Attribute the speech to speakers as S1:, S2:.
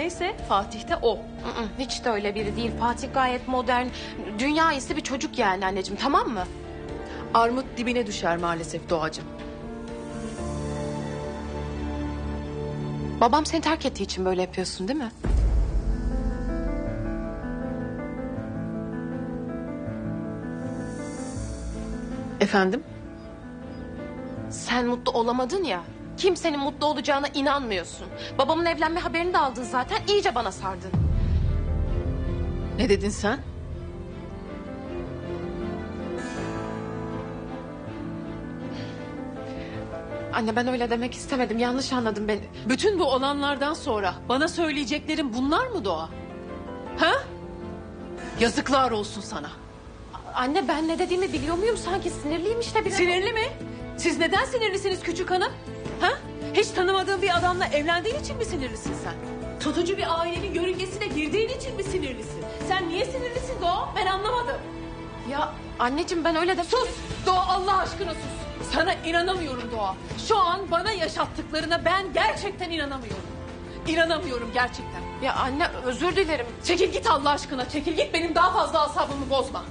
S1: neyse Fatih de o.
S2: Hı hı, Hiç de öyle biri değil. Fatih gayet modern, dünya iyisi bir çocuk yani anneciğim tamam mı?
S1: Armut dibine düşer maalesef Doğacığım.
S2: Babam seni terk ettiği için böyle yapıyorsun değil mi?
S1: Efendim?
S2: Sen mutlu olamadın ya. Kimsenin mutlu olacağına inanmıyorsun. Babamın evlenme haberini de aldın zaten. iyice bana sardın.
S1: Ne dedin sen?
S2: Anne ben öyle demek istemedim. Yanlış anladın beni.
S1: Bütün bu olanlardan sonra bana söyleyeceklerin bunlar mı Doğa? Ha? Yazıklar olsun sana.
S2: Anne ben ne dediğimi biliyor muyum? Sanki sinirliyim işte biraz.
S1: Sinirli mi? Siz neden sinirlisiniz küçük hanım? Hiç tanımadığın bir adamla evlendiğin için mi sinirlisin sen? Tutucu bir ailenin yörüngesine girdiğin için mi sinirlisin? Sen niye sinirlisin Doğa? Ben anlamadım.
S2: Ya anneciğim ben öyle de...
S1: Sus! Doğa Allah aşkına sus! Sana inanamıyorum Doğa. Şu an bana yaşattıklarına ben gerçekten inanamıyorum. İnanamıyorum gerçekten.
S2: Ya anne özür dilerim.
S1: Çekil git Allah aşkına çekil git benim daha fazla asabımı bozma.